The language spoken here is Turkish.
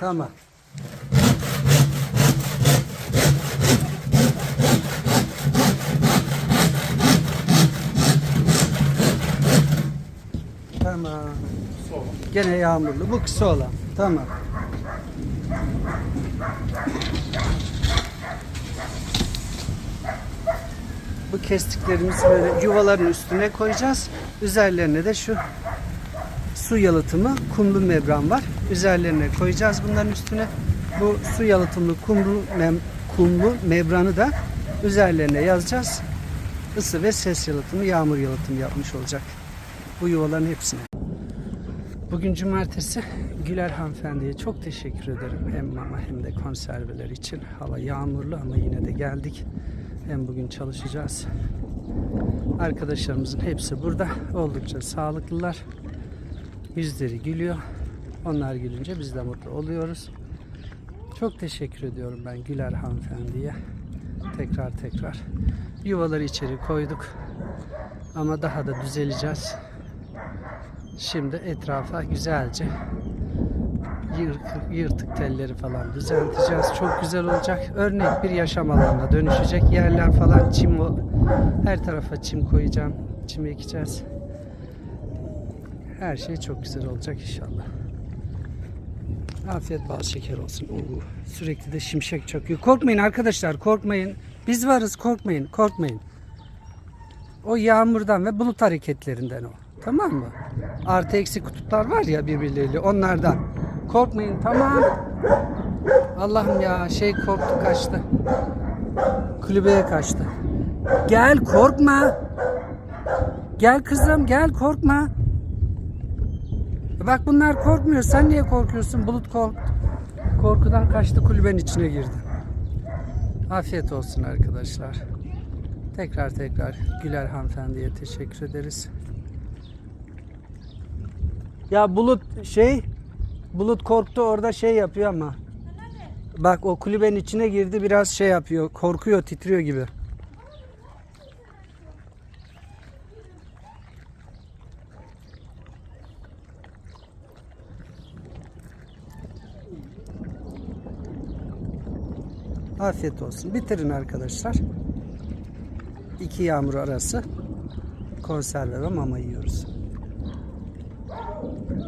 Tamam. Tamam. Gene yağmurlu. Bu kısa olan. Tamam. Bu kestiklerimizi böyle yuvaların üstüne koyacağız. Üzerlerine de şu su yalıtımı kumlu membran var. Üzerlerine koyacağız bunların üstüne. Bu su yalıtımlı kumlu mem kumlu membranı da üzerlerine yazacağız. Isı ve ses yalıtımı, yağmur yalıtımı yapmış olacak. Bu yuvaların hepsine. Bugün cumartesi Güler hanımefendiye çok teşekkür ederim. Hem mama hem de konserveler için. Hava yağmurlu ama yine de geldik. Hem bugün çalışacağız. Arkadaşlarımızın hepsi burada. Oldukça sağlıklılar. Yüzleri gülüyor. Onlar gülünce biz de mutlu oluyoruz. Çok teşekkür ediyorum ben Güler hanımefendiye. Tekrar tekrar. Yuvaları içeri koyduk. Ama daha da düzeleceğiz. Şimdi etrafa güzelce yırtık, telleri falan düzelteceğiz. Çok güzel olacak. Örnek bir yaşam alanına dönüşecek. Yerler falan çim her tarafa çim koyacağım. Çim ekeceğiz. Her şey çok güzel olacak inşallah. Afiyet bal şeker olsun. Oo, sürekli de şimşek çakıyor. Korkmayın arkadaşlar korkmayın. Biz varız korkmayın korkmayın. O yağmurdan ve bulut hareketlerinden o. Tamam mı? Artı eksi kutuplar var ya birbirleriyle onlardan. Korkmayın tamam. Allah'ım ya şey korktu kaçtı. Kulübeye kaçtı. Gel korkma. Gel kızım gel korkma. Bak bunlar korkmuyor. Sen niye korkuyorsun? Bulut kork korkudan kaçtı kulübenin içine girdi. Afiyet olsun arkadaşlar. Tekrar tekrar Güler hanımefendiye teşekkür ederiz. Ya Bulut şey Bulut korktu orada şey yapıyor ama. Bak o kulübenin içine girdi biraz şey yapıyor. Korkuyor, titriyor gibi. Afiyet olsun. Bitirin arkadaşlar. İki yağmur arası konserve ve mama yiyoruz.